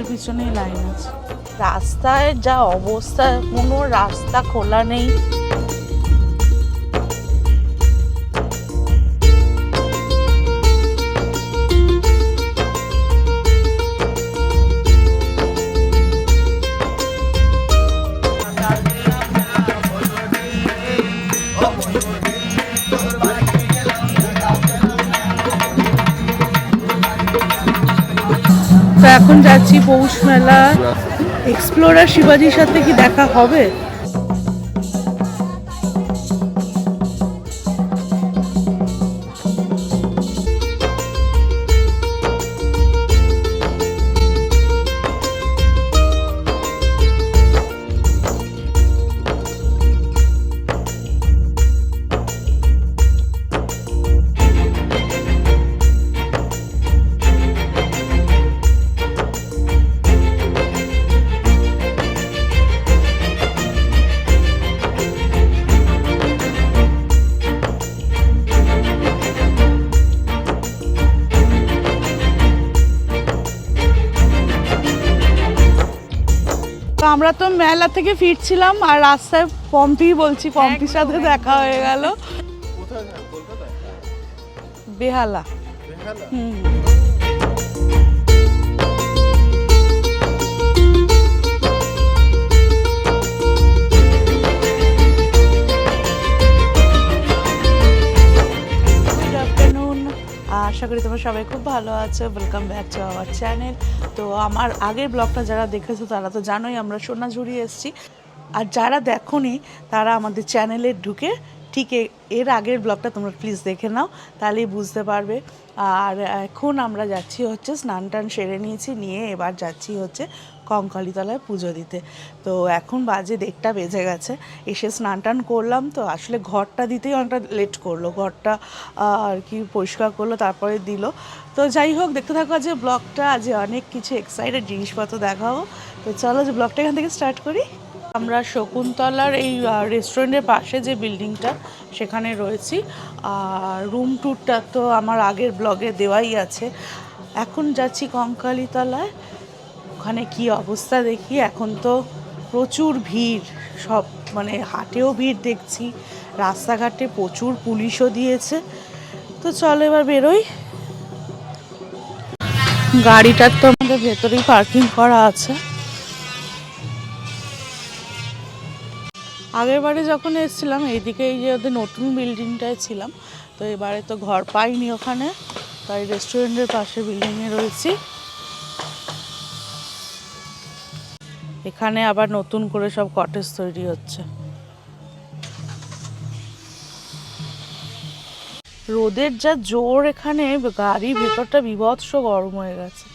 চোখের পিছনেই লাইন আছে। রাস্তায় যা অবস্থা কোনো রাস্তা খোলা নেই। এখন যাচ্ছি পৌষ মেলা এক্সপ্লোরার শিবাজির সাথে কি দেখা হবে? মেলা থেকে ফিরছিলাম আর রাস্তায় পম্পি বলছি পম্পির সাথে দেখা হয়ে গেল। বেহালা? হুম। আশা করি তোমরা সবাই খুব ভালো আছো। Welcome back to our channel তো আমার আগের ব্লগটা যারা দেখেছ, তারা তো জানোই আমরা সোনাঝুরি এসেছি। আর যারা দেখোনি, তারা আমাদের চ্যানেলে ঢুকে ঠিক এর আগের ব্লগটা তোমরা প্লিজ দেখে নাও, তাহলেই বুঝতে পারবে। আর এখন আমরা যাচ্ছি হচ্ছে স্নান টান সেরে নিয়েছি, নিয়ে এবার যাচ্ছি হচ্ছে কঙ্কালীতলায় পুজো দিতে। তো এখন বাজে দেড়টা বেজে গেছে। এসে স্নান টান করলাম তো আসলে ঘরটা দিতেই অনেকটা লেট করল। ঘরটা আর কি পরিষ্কার করল, তারপরে দিল। তো যাই হোক, দেখতে থাকো যে ব্লগটা আজ অনেক কিছু এক্সাইটেড জিনিসপত্র দেখাবো। তো চলো যে ব্লগটা এখান থেকে স্টার্ট করি। আমরা শকুন্তলার এই রেস্টুরেন্টের পাশে যে বিল্ডিংটা সেখানে রয়েছি। আর রুম ট্যুরটা তো আমার আগের ব্লগে দেওয়াই আছে। এখন যাচ্ছি কঙ্কালীতলায়। ওখানে কি অবস্থা দেখি? এখন তো প্রচুর ভিড়, সব মানে হাটেও ভিড় দেখছি, রাস্তাঘাটে প্রচুর পুলিশও দিয়েছে। তো চলো এবার বেরোই। গাড়িটার তো আমাদের ভেতরেই পার্কিং করা আছে। আগের বারে যখন এসেছিলাম, এইদিকে এই যে ওদের নতুন বিল্ডিংটায় ছিলাম, তো এবারে তো ঘর পাইনি ওখানে, তাই রেস্টুরেন্টের পাশে বিল্ডিংয়ে রয়েছি। এখানে আবার নতুন করে সব কটেজ তৈরি হচ্ছে। রোদের যা জোর এখানে গাড়ির ভেতরটা বিভৎস গরম হয়ে গেছে।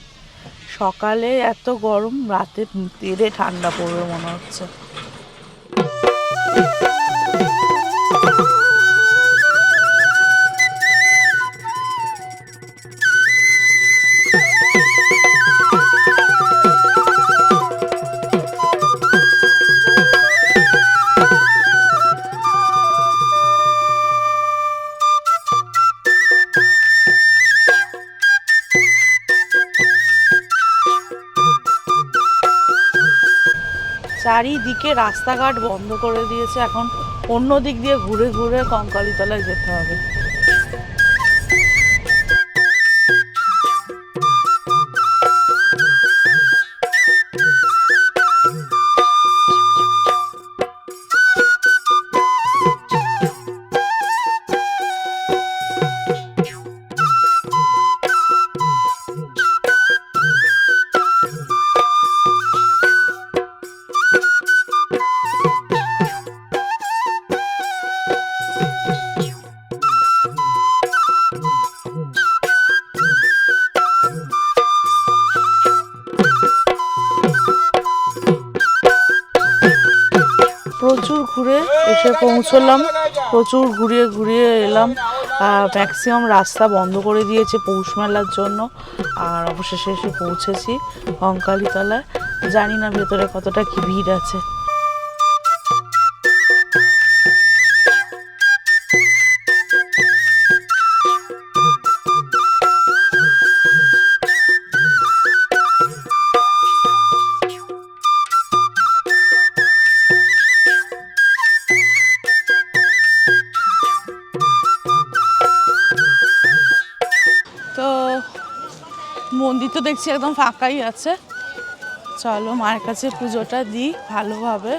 সকালে এত গরম, রাতে তেলে ঠান্ডা পড়বে মনে হচ্ছে। চারিদিকে রাস্তাঘাট বন্ধ করে দিয়েছে। এখন অন্য দিক দিয়ে ঘুরে ঘুরে কঙ্কালিতলায় যেতে হবে। পৌঁছলাম প্রচুর ঘুরিয়ে ঘুরিয়ে এলাম ম্যাক্সিমাম রাস্তা বন্ধ করে দিয়েছে পৌষ মেলার জন্য, আর অবশেষে এসে পৌঁছেছি কঙ্কালীতলায় জানি না ভেতরে কতটা কি ভিড় আছে। দেখছি একদম ফাঁকাই আছে। চলো মায়ের কাছে পুজোটা দিই ভালোভাবে।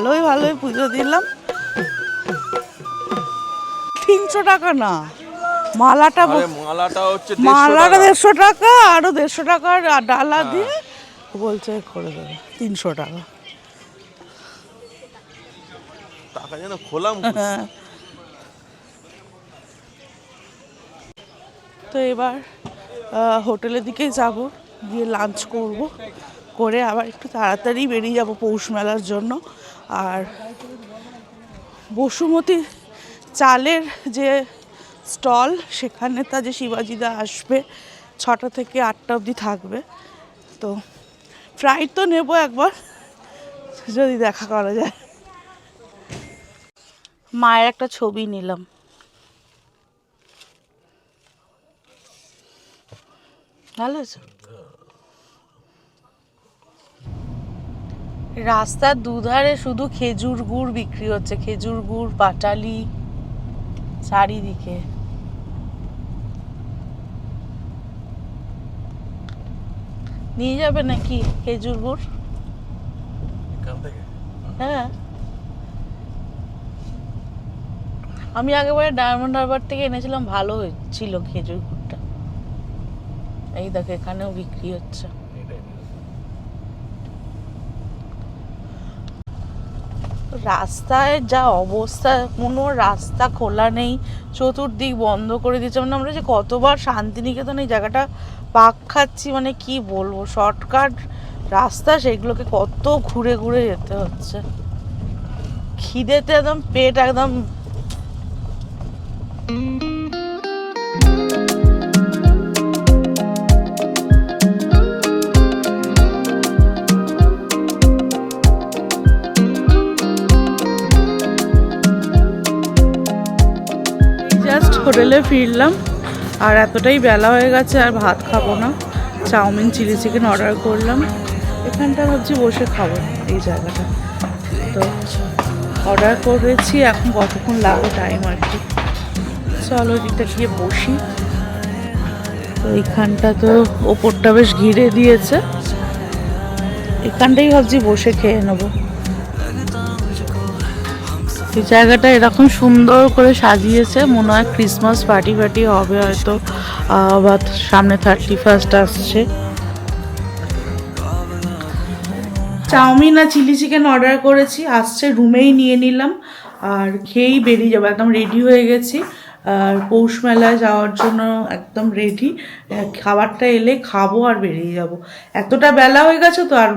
ভালোই ভালোই পুজো দিলাম। তিনশো টাকা না মালাটা মালাটা হচ্ছে মালাটা দেড়শো টাকা। আরও দেড়শো টাকার ডালা দিয়ে বলছে করে দেবে তিনশো টাকা। টাকা যেন খোলাম হ্যাঁ। তো এবার হোটেলের দিকেই যাব গিয়ে লাঞ্চ করব করে আবার একটু তাড়াতাড়ি বেরিয়ে যাব পৌষ মেলার জন্য। আর বসুমতী চালের যে স্টল, সেখানে তা যে শিবাজিদা আসবে, ছটা থেকে আটটা অবধি থাকবে। তো ফ্রাইড তো নেব একবার, যদি দেখা করা যায়। মায়ের একটা ছবি নিলাম। ভালো আছে? রাস্তার দুধারে শুধু খেজুর গুড় বিক্রি হচ্ছে। খেজুর গুড় পাটালি চারিদিকে। নিয়ে যাবে নাকি খেজুর গুড়? হ্যাঁ। আমি আগেবারে ডায়মন্ড হারবার থেকে এনেছিলাম ভালো হয়েছিল খেজুর গুড়টা। এই দেখো এখানেও বিক্রি হচ্ছে। রাস্তায় যা অবস্থা, কোনো রাস্তা খোলা নেই, চতুর্দিক বন্ধ করে দিচ্ছে। মানে আমরা যে কতবার শান্তিনিকেতন এই জায়গাটা পাক খাচ্ছি মানে কি বলব? শর্টকাট রাস্তা, সেগুলোকে কত ঘুরে ঘুরে যেতে হচ্ছে। খিদেতে একদম পেট একদম হোটেলে ফিরলাম। আর এতটাই বেলা হয়ে গেছে, আর ভাত খাব না। চাউমিন, চিলি চিকেন অর্ডার করলাম। এখানটা ভাবছি বসে খাব এই জায়গাটা। তো অর্ডার করেছি, এখন কতক্ষণ লাগবে টাইম আর কি। চলো এদিকটা গিয়ে বসি। তো এইখানটা তো ওপরটা বেশ ঘিরে দিয়েছে। এখানটাই ভাবছি বসে খেয়ে নেব। এই জায়গাটা এরকম সুন্দর করে সাজিয়েছে। মনে হয় ক্রিসমাস পার্টি ফার্টি হবে হয়তো। বা সামনে থার্টি ফার্স্ট আসছে। চাউমিন আর চিলি চিকেন অর্ডার করেছি। আসছে রুমেই নিয়ে নিলাম। আর খেয়েই বেরিয়ে যাব। একদম রেডি হয়ে গেছি। আর পৌষ মেলায় যাওয়ার জন্য একদম রেডি খাবারটা এলে খাব আর বেরিয়ে যাব। এতটা বেলা হয়ে গেছে তো আর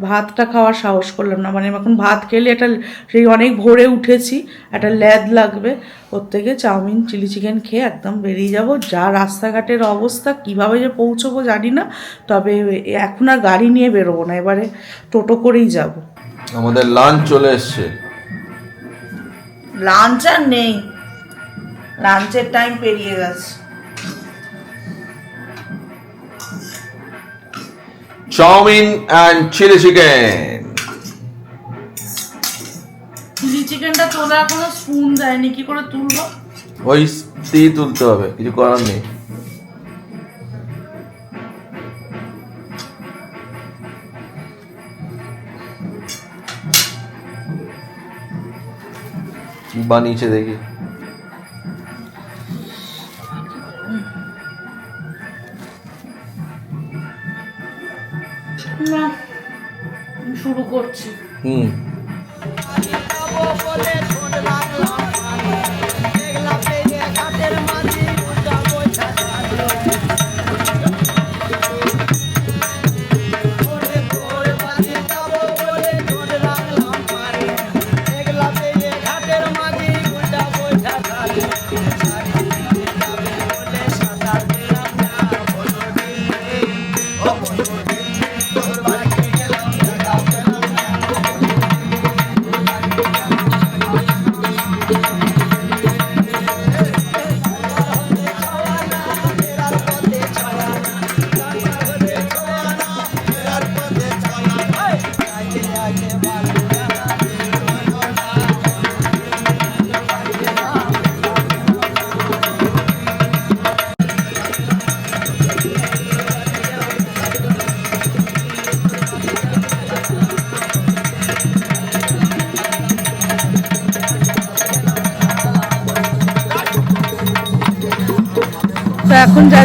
ভাতটা খাওয়ার সাহস করলাম না। মানে এখন ভাত খেলে একটা সেই অনেক ভোরে উঠেছি একটা ল্যাদ লাগবে। ওর থেকে চাউমিন চিলি চিকেন খেয়ে একদম বেরিয়ে যাব। যা রাস্তাঘাটের অবস্থা কীভাবে যে পৌঁছবো জানি না। তবে এখন আর গাড়ি নিয়ে বেরোবো না এবারে টোটো করেই যাব। আমাদের লাঞ্চ চলে এসছে। লাঞ্চ আর নেই। লাঞ্চের টাইম পেরিয়ে গেছে। Chowmein and chilli chicken chilli চিকেনটা তোলা এখনও স্পুন দেয়নি কি করে তুলবো? ওই দিয়ে তুলতে হবে কিছু করার নেই। বানিয়েছে দেখি।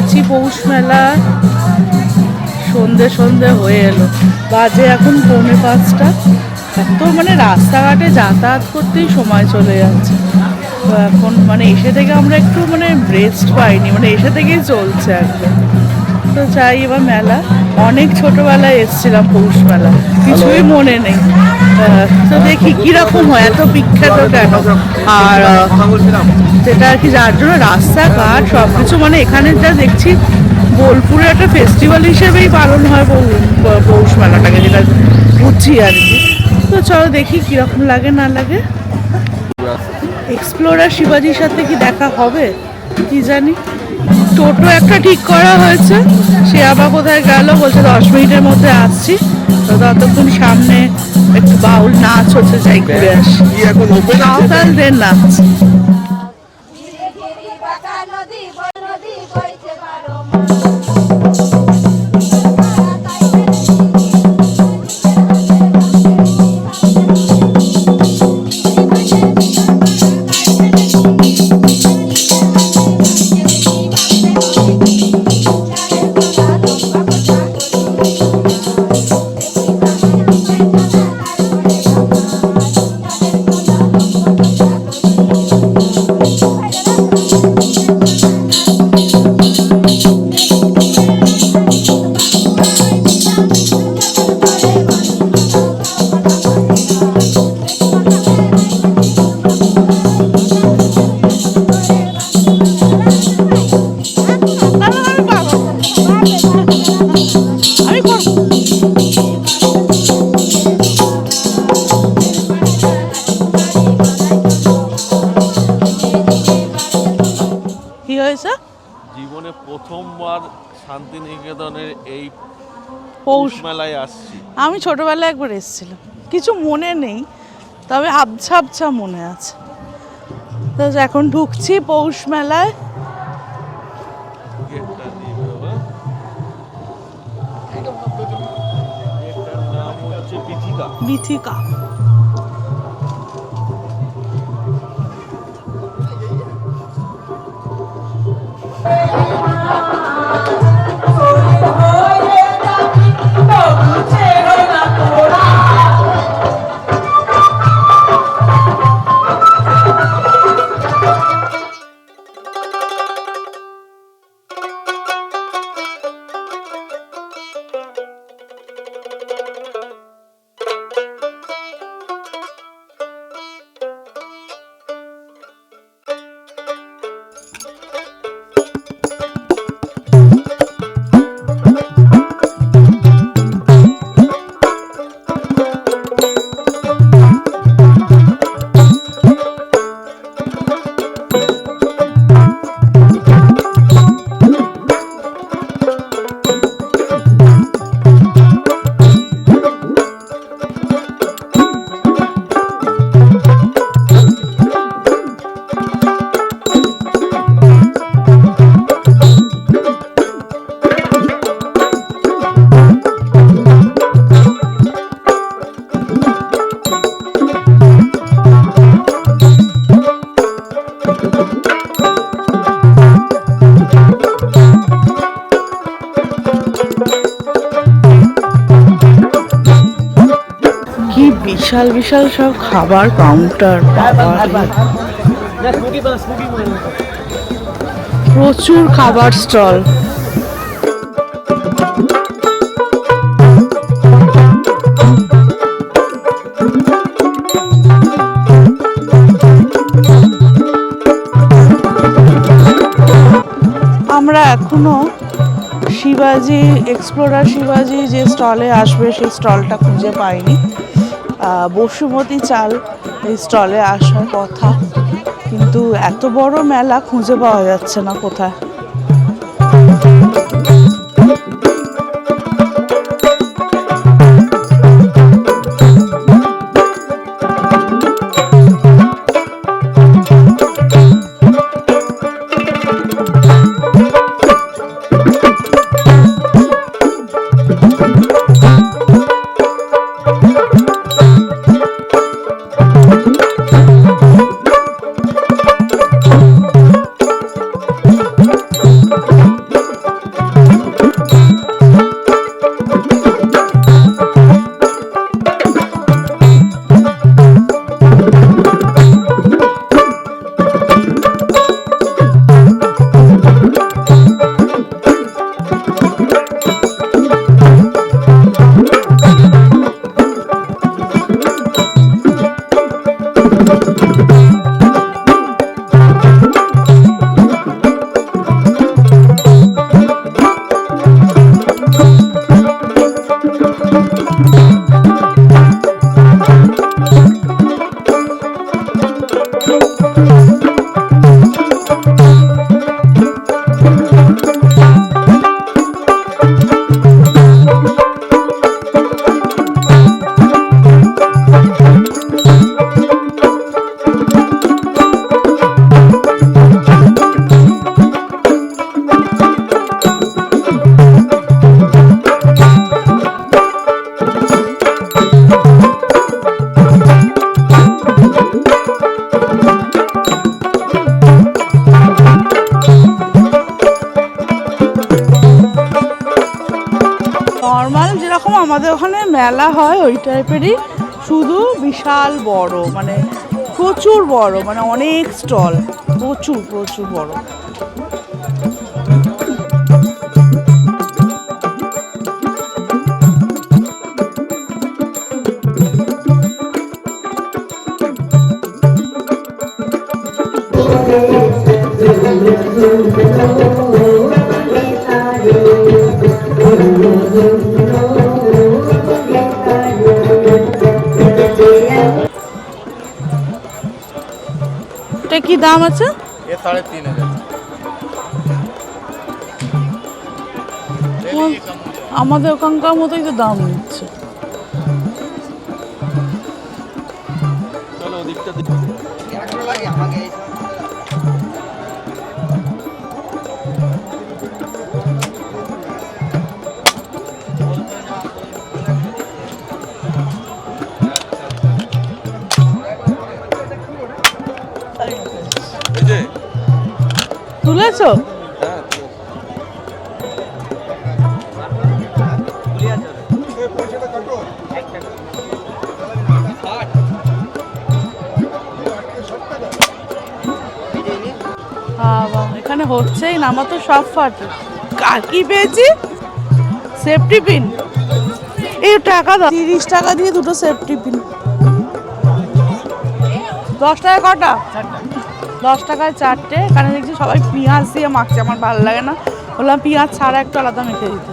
যাচ্ছি পৌষ মেলা। সন্ধে সন্ধে হয়ে এলো। বাজে এখন পৌনে পাঁচটা। এত মানে রাস্তাঘাটে যাতায়াত করতেই সময় চলে যাচ্ছে। তো এখন মানে এসে থেকে আমরা একটু মানে রেস্ট পাইনি মানে এসে থেকেই চলছে একদম। তো যাই এবার মেলা। অনেক ছোটবেলায় এসেছিলাম পৌষ মেলা। কিছুই মনে নেই। তো দেখি কীরকম হয় এত বিখ্যাত কেন? আর যেটা আর কি যার জন্য রাস্তাঘাট সব কিছু মানে এখানে যা দেখছি বোলপুরে একটা ফেস্টিভ্যাল হিসেবেই পালন হয় পৌষ মেলাটাকে যেটা বুঝছি আর কি। তো চলো দেখি কীরকম লাগে না লাগে। এক্সপ্লোরার শিবাজির সাথে কি দেখা হবে কি জানি। টোটো একটা ঠিক করা হয়েছে সে আবার কোথায় গেল বলছে দশ মিনিটের মধ্যে আসছি। তো ততক্ষণ সামনে একটু বাউল নাচ হচ্ছে যাই ঘুরে আসি। সাঁওতালদের নাচ। প্রথমবার শান্তিনিকেতনের এই পৌষ মেলায় আসছি। আমি ছোটবেলায় একবার এসেছিলাম। কিছু মনে নেই তবে আবছা আবছা মনে আছে। তো এখন ঢুকছি পৌষ মেলায় বিথিকা Oh, বিশাল বিশাল সব খাবার কাউন্টার প্রচুর খাবার স্টল। আমরা এখনও শিবাজি এক্সপ্লোরার শিবাজি যে স্টলে আসবে, সেই স্টলটা খুঁজে পাইনি। বসুমতী চাল এই স্টলে আসার কথা। কিন্তু এত বড় মেলা খুঁজে পাওয়া যাচ্ছে না কোথায়। টাইপেরই শুধু বিশাল বড় মানে প্রচুর বড় মানে অনেক স্টল প্রচুর প্রচুর বড়। এটা কি দাম আছে? সাড়ে তিন হাজার। আমাদের ওখানকার মতোই তো দাম। নেই বাবা, এখানে হচ্ছেই না আমার তো সব ফাটে। কার কি পেয়েছি? Safety pin. এই টাকা দাও। তিরিশ টাকা দিয়ে দুটো সেফটি পিন। দশ টাকা কটা? দশ টাকায় চারটে, কারণ দেখছি সবাই পেঁয়াজ দিয়ে মাখছে, আমার ভালো লাগে না। বললাম, পেঁয়াজ ছাড়া একটু আলাদা মেখে দিতে।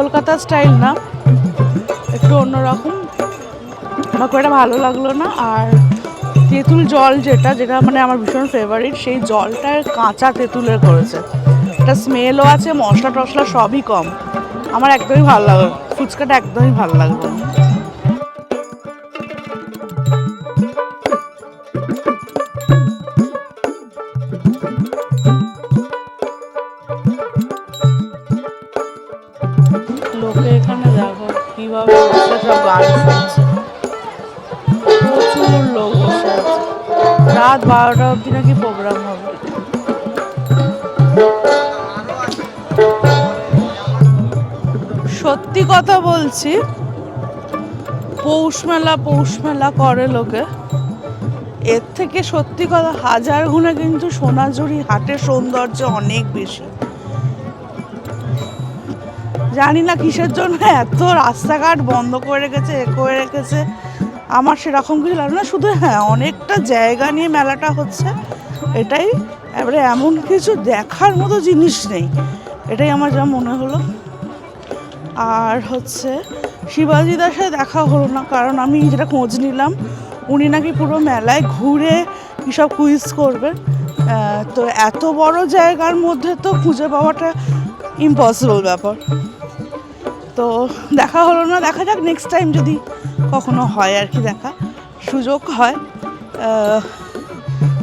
কলকাতা স্টাইল না, একটু অন্যরকম। আমার খুব একটা ভালো লাগল না, আর তেঁতুল জল যেটা যেটা মানে আমার ভীষণ ফেভারিট সেই জলটা কাঁচা তেঁতুলের করেছে। একটা স্মেলও আছে মশলা টশলা সবই কম। আমার একদমই ভালো লাগল ফুচকাটা একদমই ভালো লাগল লোকে এখানে দেখো কীভাবে সব প্রচুর লোক বসে আছে। রাত বারোটা অবধি নাকি প্রোগ্রাম হবে। সত্যি কথা বলছি, পৌষ মেলা পৌষ মেলা করে লোকে। এর থেকে সত্যি কথা হাজার গুণে কিন্তু সোনাঝুরি হাটের সৌন্দর্য অনেক বেশি। জানি না কিসের জন্য এত রাস্তাঘাট বন্ধ করে রেখেছে, এ করে রেখেছে। আমার সেরকম কিছু লাগে না, শুধু হ্যাঁ অনেকটা জায়গা নিয়ে মেলাটা হচ্ছে। এটাই, এবারে এমন কিছু দেখার মতো জিনিস নেই। এটাই আমার যা মনে হলো। আর হচ্ছে, শিবাজি দাসের দেখা হলো না, কারণ আমি যেটা খোঁজ নিলাম, উনি নাকি পুরো মেলায় ঘুরে কী সব কুইজ করবেন তো এত বড় জায়গার মধ্যে তো খুঁজে পাওয়াটা ইম্পসিবল ব্যাপার। তো দেখা হলো না দেখা যাক নেক্সট টাইম যদি কখনো হয় আর কি দেখা। সুযোগ হয়।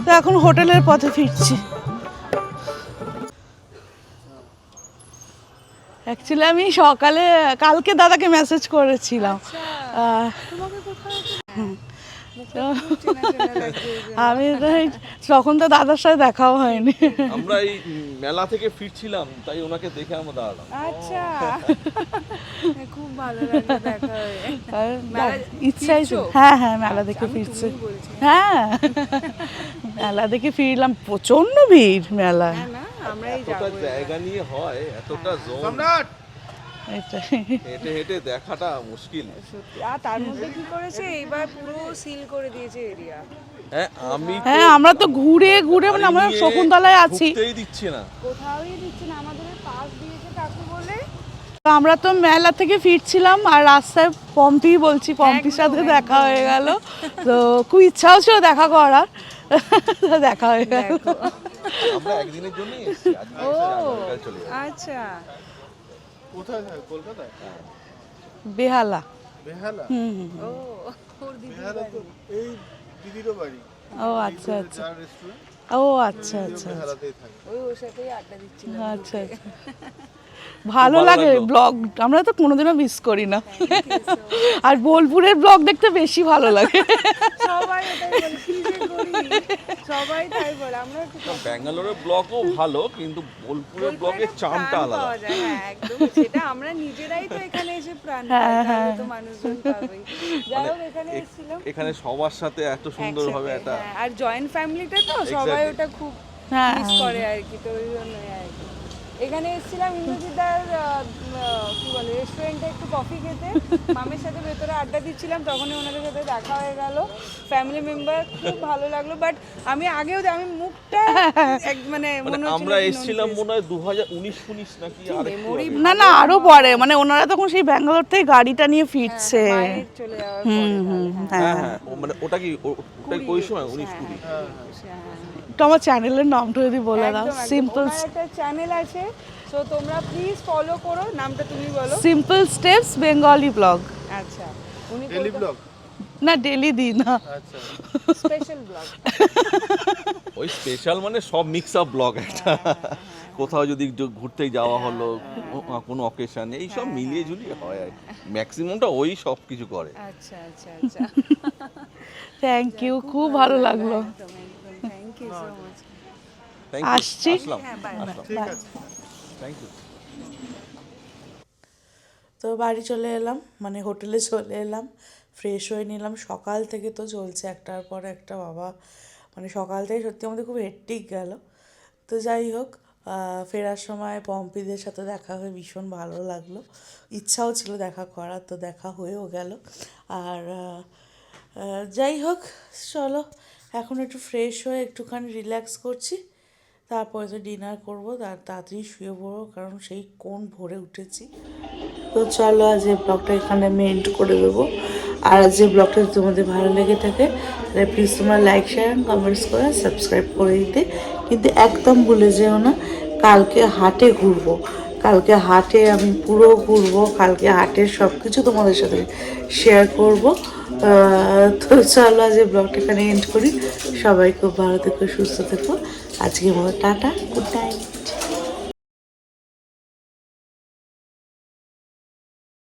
তো এখন হোটেলের পথে ফিরছি। অ্যাকচুয়ালি আমি সকালে কালকে দাদাকে মেসেজ করেছিলাম। হ্যাঁ আমি তো তখন তো দাদার সাথে দেখাও হয়নি। আমরা এই মেলা থেকে ফিরছিলাম তাই ওনাকে দেখে আমরা দাঁড়ালাম। আচ্ছা। খুব ভালো লাগল দেখা হয়ে। ইচ্ছাই ছিল হ্যাঁ হ্যাঁ মেলা দেখে ফিরছে। হ্যাঁ। মেলা দেখে ফিরলাম প্রচণ্ড ভিড় মেলা না আমরাই এতটা জায়গা নিয়ে হয় এতটা সম্রাট! এটাই হেঁটে হেঁটে দেখাটা মুশকিল। আর তার মধ্যে কি করেছে? এইবার পুরো সিল করে দিয়েছে এরিয়া হ্যাঁ আমি হ্যাঁ আমরা তো ঘুরে ঘুরে মানে আমরা শকুন্তলায় আছি। ঢুকতেই দিচ্ছে না। কোথাওই দিচ্ছে না আমাদের পাস দিয়েছে কাকু বলে। তো আমরা তো মেলা থেকে ফিরছিলাম আর রাস্তায় পম্পি বলছি পম্পির সাথে দেখা হয়ে গেল। তো খুব ইচ্ছাও ছিল দেখা করার। দেখা হয়ে গেল। আমরা একদিনের যাব। আচ্ছা। কোথায় থাকে? কলকাতায়? বেহালা। বেহালা? হুম হুম। ও ওর দিদি তো এই দিদিরও বাড়ি। ও আচ্ছা আচ্ছা। রেস্টুরেন্ট ও আচ্ছা আচ্ছা ওই ওর সাথেই আড্ডা দিচ্ছিল আচ্ছা আচ্ছা। ভালো লাগে ব্লগ আমরা তো কোনোদিনও মিস করি না। আর বোলপুরের ব্লগ দেখতে বেশি ভালো লাগে। সবাই এটাই বলে কি যে করি। সবাই তাই বলে আমরা ব্যাঙ্গালোরের ব্লগও ভালো কিন্তু বোলপুরের ব্লগের চামটা আলাদা। হ্যাঁ, একদম। সেটা আমরা নিজেরাই তো এখানে এসে প্রাণ তো মানুষজন পাবেই। এখানে এসেছিলাম। এখানে সবার সাথে এত সুন্দরভাবে একটা হ্যাঁ, আর জয়েন্ট ফ্যামিলিটা তো সবাই ওটা খুব হ্যাঁ, মিস হ্যাঁ। করে আর কি তো ওই জন্যই আর কি। এখানে এসেছিলাম ইন্দ্রজিদার কি বলে রেস্টুরেন্টে একটু কফি খেতে। মামের সাথে ভেতরে আড্ডা দিচ্ছিলাম তখনই ওনাদের সাথে দেখা হয়ে গেল। ফ্যামিলি মেম্বার খুব ভালো লাগল বাট আমি আগেও আমি মুখটা এক মানে মানে আমরা এসেছিলাম মনে হয় দু হাজার উনিশ ফুনিশ নাকি। না না আরও পরে মানে ওনারা তখন সেই ব্যাঙ্গালোর থেকে গাড়িটা নিয়ে ফিরছে। চলে যাওয়ার পরে হুম হুম হ্যাঁ। হ্যাঁ হ্যাঁ হ্যাঁ। ও মানে ওটা কি ওটা কি ওই সময় উনিশ কুড়ি? হ্যাঁ, হ্যাঁ। আমার চ্যানেলের নামটা যদি বলে দাও। সিম্পল একটা চ্যানেল আছে সো তোমরা প্লিজ ফলো করো নামটা তুমি বলো। সিম্পল স্টেপস বেঙ্গলি ব্লগ আচ্ছা উনি ডেলি ব্লগ না ডেলি দিই না। আচ্ছা। স্পেশাল ব্লগ ওই স্পেশাল মানে সব মিক্স আপ ব্লগ একটা। কোথাও যদি ঘুরতে যাওয়া হলো কোনো অকেশন এই সব মিলিয়ে ঝুলিয়ে হয় আর ম্যাক্সিমামটা ওই সব কিছু করে। আচ্ছা আচ্ছা আচ্ছা। থ্যাংক ইউ খুব ভালো লাগল। ইউ সো মাচ আসছি। আসলাম। হ্যাঁ, থ্যাংক ইউ তো বাড়ি চলে এলাম মানে হোটেলে চলে এলাম ফ্রেশ হয়ে নিলাম। সকাল থেকে তো চলছে একটার পর একটা বাবা মানে সকাল থেকে সত্যি আমাদের খুব হেট্টিক গেল। তো যাই হোক ফেরার সময় পম্পিদের সাথে দেখা হয়ে ভীষণ ভালো লাগল। ইচ্ছাও ছিল দেখা করার তো দেখা হয়েও গেল। আর যাই হোক চলো। এখন একটু ফ্রেশ হয়ে একটুখানি রিল্যাক্স করছি। তারপরে তো ডিনার করব তার তাড়াতাড়ি শুয়ে পড়ব, কারণ সেই কোন ভোরে উঠেছি। তো চলো আজ এই ব্লগটা এখানে আমি এন্ড করে দেবো। আর আজ যে ব্লগটা যদি তোমাদের ভালো লেগে থাকে, তাহলে প্লিজ তোমরা লাইক শেয়ার কমেন্টস করে সাবস্ক্রাইব করে দিতে। কিন্তু একদম ভুলে যেও না, কালকে হাটে ঘুরবো। কালকে হাটে আমি পুরো ঘুরবো, কালকে হাটের সব কিছু তোমাদের সাথে শেয়ার করব। তো চলো আজ ব্লগটা এখানে এন্ড করি। সবাই খুব ভালো থেকো, সুস্থ থেকো। আজকে মতো টাটা গুড